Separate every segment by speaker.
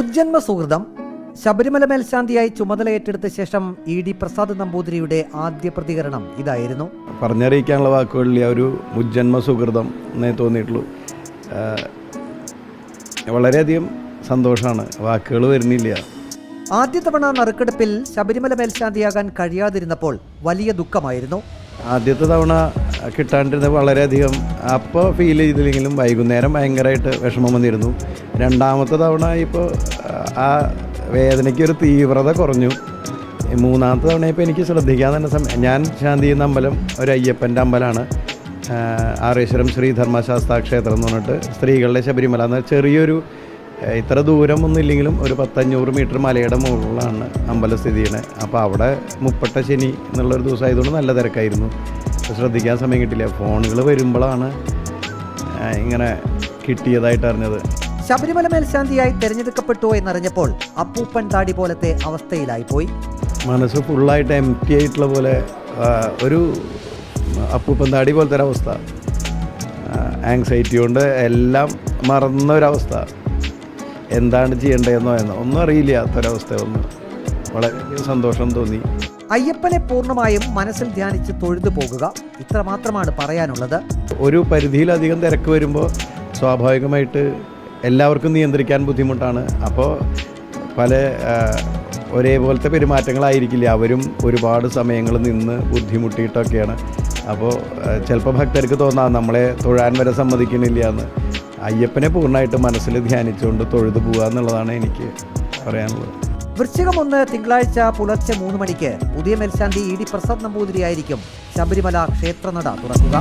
Speaker 1: മുജ്ജന്മ സുഹൃതം ശബരിമല മേൽശാന്തിയായി ചുമതല ഏറ്റെടുത്ത ശേഷം ഇ ഡി പ്രസാദ് നമ്പൂതിരിയുടെ ആദ്യ പ്രതികരണം ഇതായിരുന്നു.
Speaker 2: പറഞ്ഞറിയിക്കാനുള്ള വാക്കുകളിൽ ഒരു മുജ്ജന്മ സുഹൃതം എന്നേ തോന്നിയിട്ടുള്ളൂ. വളരെയധികം സന്തോഷമാണ്. വാക്കുകൾ വരുന്നില്ല.
Speaker 1: ആദ്യ തവണ നറുക്കെടുപ്പിൽ ശബരിമല മേൽശാന്തിയാകാൻ കഴിയാതിരുന്നപ്പോൾ വലിയ ദുഃഖമായിരുന്നു.
Speaker 2: ആദ്യത്തെ തവണ കിട്ടാണ്ടിരുന്ന വളരെയധികം. അപ്പോൾ ഫീൽ ചെയ്തില്ലെങ്കിലും വൈകുന്നേരം ഭയങ്കരമായിട്ട് വിഷമം വന്നിരുന്നു. രണ്ടാമത്തെ തവണ ഇപ്പോൾ ആ വേദനയ്ക്കൊരു തീവ്രത കുറഞ്ഞു. മൂന്നാമത്തെ തവണ ഇപ്പോൾ എനിക്ക് ശ്രദ്ധിക്കാൻ തന്നെ സമയം. ഞാൻ ശാന്തി എന്ന അമ്പലം ഒരു അയ്യപ്പന്റെ അമ്പലമാണ്. ആറേശ്വരം ശ്രീ ധർമ്മശാസ്ത്ര ക്ഷേത്രം എന്ന് പറഞ്ഞിട്ട് സ്ത്രീകളുടെ ശബരിമല എന്ന ചെറിയൊരു ഇത്ര ദൂരം ഒന്നും ഇല്ലെങ്കിലും ഒരു പത്തഞ്ഞൂറ് മീറ്റർ മലയുടെ മുകളിലാണ് അമ്പലം സ്ഥിതി ചെയ്യണത് അപ്പോൾ അവിടെ മുപ്പട്ട ശനി എന്നുള്ളൊരു ദിവസമായതുകൊണ്ട് നല്ല തിരക്കായിരുന്നു. ശ്രദ്ധിക്കാൻ സമയം കിട്ടില്ല. ഫോണുകൾ വരുമ്പോഴാണ് ഇങ്ങനെ കിട്ടിയതായിട്ട് അറിഞ്ഞത്.
Speaker 1: ശബരിമല മേൽശാന്തിയായി തെരഞ്ഞെടുക്കപ്പെട്ടു എന്നറിഞ്ഞപ്പോൾ അപ്പൂപ്പൻ താടി പോലത്തെ അവസ്ഥയിലായി പോയി.
Speaker 2: മനസ്സ് ഫുള്ളായിട്ട് എം ടി ആയിട്ടുള്ള പോലെ ഒരു അപ്പൂപ്പൻ താടി പോലത്തെ ഒരവസ്ഥ ആങ്സൈറ്റി കൊണ്ട് എല്ലാം മറന്ന ഒരവസ്ഥ എന്താണ് ചെയ്യേണ്ടതെന്നോ എന്നോ ഒന്നും അറിയില്ലാത്തൊരവസ്ഥ ഒന്ന് വളരെ സന്തോഷം തോന്നി.
Speaker 1: അയ്യപ്പനെ പൂർണമായും മനസ്സിൽ ധ്യാനിച്ച് തൊഴുതു പോകുക ഇത്ര മാത്രമാണ് പറയാനുള്ളത്.
Speaker 2: ഒരു പരിധിയിലധികം തിരക്ക് വരുമ്പോൾ സ്വാഭാവികമായിട്ട് എല്ലാവർക്കും നിയന്ത്രിക്കാൻ ബുദ്ധിമുട്ടാണ്. അപ്പോൾ പല ഒരേപോലത്തെ പെരുമാറ്റങ്ങളായിരിക്കില്ല. അവരും ഒരുപാട് സമയങ്ങൾ നിന്ന് ബുദ്ധിമുട്ടിയിട്ടൊക്കെയാണ്. അപ്പോൾ ചിലപ്പോൾ ഭക്തർക്ക് തോന്നാം നമ്മളെ തൊഴാൻ വരെ സമ്മതിക്കണില്ല എന്ന്. അയ്യപ്പനെ പൂർണമായിട്ട് മനസ്സിൽ ധ്യാനിച്ചുകൊണ്ട് തൊഴുതു പോകുക എന്നുള്ളതാണ് എനിക്ക് പറയാനുള്ളത്.
Speaker 1: വൃശ്ചികം ഒന്ന് തിങ്കളാഴ്ച പുലർച്ചെ മൂന്ന് മണിക്ക് പുതിയ മേൽശാന്തി ഇ ഡി പ്രസാദ് നമ്പൂതിരിയായിരിക്കും ശബരിമല ക്ഷേത്രനട തുറക്കുക.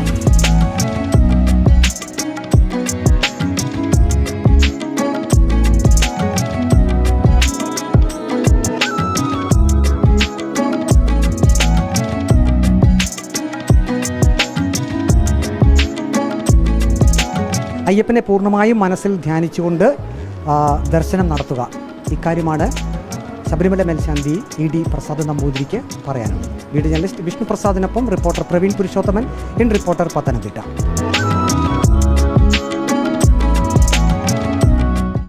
Speaker 3: അയ്യപ്പനെ പൂർണമായും മനസ്സിൽ ധ്യാനിച്ചുകൊണ്ട് ദർശനം നടത്തുക. ഇക്കാര്യമാണ് ശബരിമല മേൽശാന്തി ഇ ഡി പ്രസാദ് നമ്പൂതിരിക്ക് പറയാനുണ്ട് video journalist Vishnu പ്രസാദിനൊപ്പം reporter Praveen Purushothaman in reporter Pathanamthitta.